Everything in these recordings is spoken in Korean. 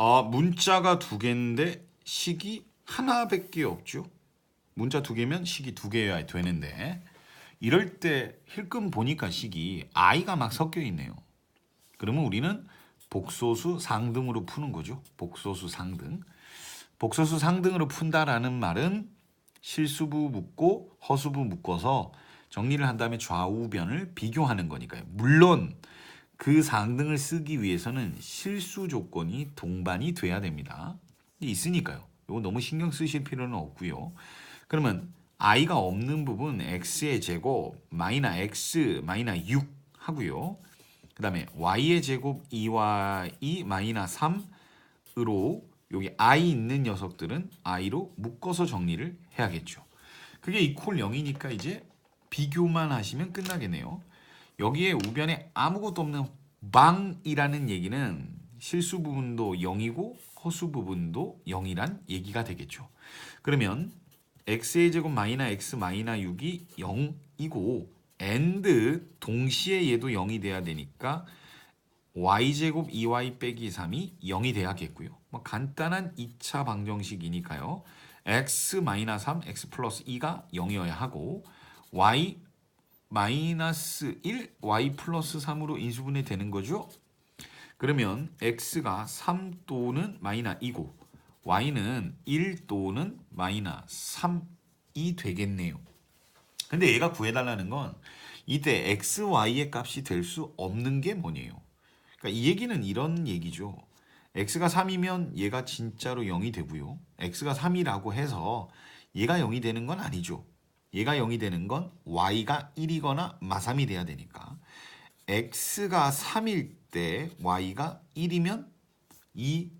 아, 문자가 두 개인데 식이 하나밖에 없죠. 문자 두 개면 식이 두 개여야 되는데 이럴 때 힐끔 보니까 식이 i가 막 섞여 있네요. 그러면 우리는 복소수 상등으로 푸는 거죠. 복소수 상등. 복소수 상등으로 푼다라는 말은 실수부 묶고 허수부 묶어서 정리를 한 다음에 좌우변을 비교하는 거니까요. 물론 그 상등을 쓰기 위해서는 실수 조건이 동반이 돼야 됩니다. 있으니까요. 이거 너무 신경 쓰실 필요는 없고요. 그러면 i가 없는 부분 x의 제곱 마이너 x 마이너 6 하고요. 그 다음에 y의 제곱 2y 마이너 3으로 여기 i 있는 녀석들은 i로 묶어서 정리를 해야겠죠. 그게 이퀄 0이니까 이제 비교만 하시면 끝나겠네요. 여기에 우변에 아무것도 없는 방이라는 얘기는 실수 부분도 0이고 허수 부분도 0이란 얘기가 되겠죠. 그러면 x의 제곱 마이너 x 마이너 6이 0이고 and 동시에 얘도 0이 돼야 되니까 y제곱 2y 빼기 3이 0이 돼야겠고요. 뭐 간단한 2차 방정식이니까요. x 마이너스 3, x 플러스 2가 0이어야 하고 y 마이너스 1, y 플러스 3으로 인수분해 되는 거죠. 그러면 x가 3 또는 마이너 2고 y는 1 또는 마이너 3이 되겠네요. 근데 얘가 구해달라는 건 이때 x, y의 값이 될 수 없는 게 뭐냐요. 그러니까 이 얘기는 이런 얘기죠. x가 3이면 얘가 진짜로 0이 되고요. x가 3이라고 해서 얘가 0이 되는 건 아니죠. 얘가 0이 되는 건 y가 1이거나 마삼이 돼야 되니까 x가 3일 때 y가 1이면 이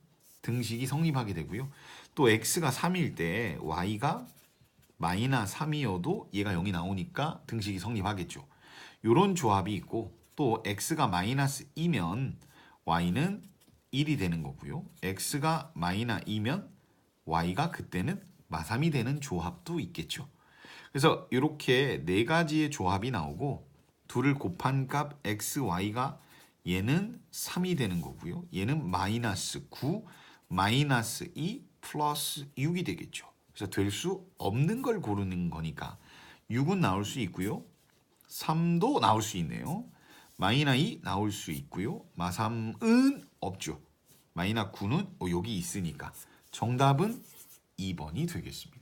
등식이 성립하게 되고요. 또 x가 3일 때 y가 마이너 3이어도 얘가 0이 나오니까 등식이 성립하겠죠. 요런 조합이 있고 또 x가 마이너스 2면 y는 1이 되는 거고요. x가 마이너 2면 y가 그때는 마삼이 되는 조합도 있겠죠. 그래서 이렇게 네 가지의 조합이 나오고 둘을 곱한 값 x, y가 얘는 3이 되는 거고요. 얘는 마이너스 9, 마이너스 2 플러스 6이 되겠죠. 그래서 될 수 없는 걸 고르는 거니까 6은 나올 수 있고요. 3도 나올 수 있네요. 마이너 2 나올 수 있고요. 마3은 없죠. 마이너 9는 어, 여기 있으니까 정답은 2번이 되겠습니다.